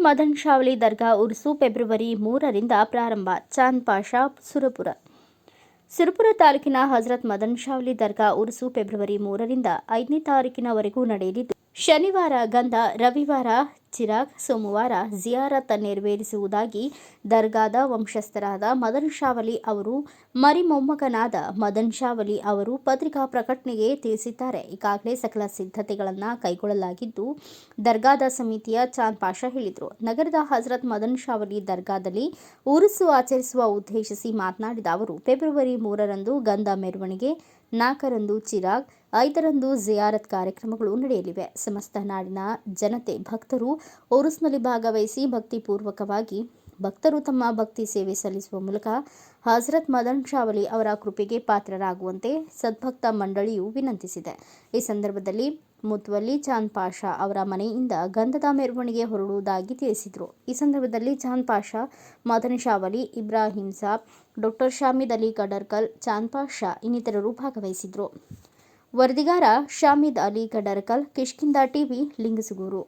Madan Shavali dargah Urs February ಮೂರರಿಂದ ಪ್ರಾರಂಭ, ಚಾಂದ್ ಪಾಷಾ, ಸುರಪುರ. ಸುರಪುರ ತಾಲೂಕಿನ ಹಜರತ್ ಮದನ್ ಶಾವಲಿ ದರ್ಗಾ ಉರ್ಸು ಫೆಬ್ರವರಿ ಮೂರರಿಂದ ಐದನೇ ತಾರೀಕಿನವರೆಗೂ ನಡೆಯಲಿದ್ದು, ಶನಿವಾರ, ಗಂಧ, ರವಿವಾರ ಚಿರಾಗ್ ಸೋಮವಾರ ಜಿಯಾರತ್ ನೆರವೇರಿಸುವುದಾಗಿ ದರ್ಗಾದ ವಂಶಸ್ಥರಾದ ಮದನ್ ಶಾವಲಿ ಅವರು, ಮರಿ ಮೊಮ್ಮಗನಾದ ಮದನ್ ಶಾವಲಿ ಅವರು ಪತ್ರಿಕಾ ಪ್ರಕಟಣೆಗೆ ತಿಳಿಸಿದ್ದಾರೆ. ಈಗಾಗಲೇ ಸಕಲ ಸಿದ್ಧತೆಗಳನ್ನು ಕೈಗೊಳ್ಳಲಾಗಿದ್ದು, ದರ್ಗಾದ ಸಮಿತಿಯ ಚಾಂದ್ ಪಾಷಾ ಹೇಳಿದರು. ನಗರದ ಹಜರತ್ ಮದನ್ ಶಾವಲಿ ದರ್ಗಾದಲ್ಲಿ ಉರುಸು ಆಚರಿಸುವ ಉದ್ದೇಶಿಸಿ ಮಾತನಾಡಿದ ಅವರು, ಫೆಬ್ರವರಿ ಮೂರರಂದು ಗಂಧ ಮೆರವಣಿಗೆ, ನಾಲ್ಕರಂದು ಚಿರಾಗ್ ಐದರಂದು ಜಿಯಾರತ್ ಕಾರ್ಯಕ್ರಮಗಳು ನಡೆಯಲಿವೆ. ಸಮಸ್ತ ನಾಡಿನ ಜನತೆ, ಭಕ್ತರು ಓರುಸ್ನಲ್ಲಿ ಭಾಗವಹಿಸಿ ಭಕ್ತಿಪೂರ್ವಕವಾಗಿ ಭಕ್ತರು ತಮ್ಮ ಭಕ್ತಿ ಸೇವೆ ಸಲ್ಲಿಸುವ ಮೂಲಕ ಹಜರತ್ ಮದನ್ ಶಾವಲಿ ಅವರ ಕೃಪೆಗೆ ಪಾತ್ರರಾಗುವಂತೆ ಸದ್ಭಕ್ತ ಮಂಡಳಿಯು ವಿನಂತಿಸಿದೆ. ಈ ಸಂದರ್ಭದಲ್ಲಿ ಮುತ್ವಲ್ಲಿ ಚಾಂದ್ ಪಾಷಾ ಅವರ ಮನೆಯಿಂದ ಗಂಧದ ಮೆರವಣಿಗೆ ಹೊರಡುವುದಾಗಿ ತಿಳಿಸಿದರು. ಈ ಸಂದರ್ಭದಲ್ಲಿ ಚಾಂದ್ ಪಾಷಾ ಮದನ್ ಶಾವಲಿ, ಇಬ್ರಾಹಿಂ ಸಾಬ್, ಡಾಕ್ಟರ್ ಶಾಮಿದ್ ಅಲಿ ಕಡರ್ಕಲ್ ಚಾಂದ್ ಪಾಷಾ ಇನ್ನಿತರರು ಭಾಗವಹಿಸಿದ್ರು. ವರದಿಗಾರ ಶಾಮಿದ್ ಅಲಿ ಕಡರ್ಕಲ್ ಕಿಷ್ಕಿಂದ ಟಿವಿ ಲಿಂಗಸುಗೂರು.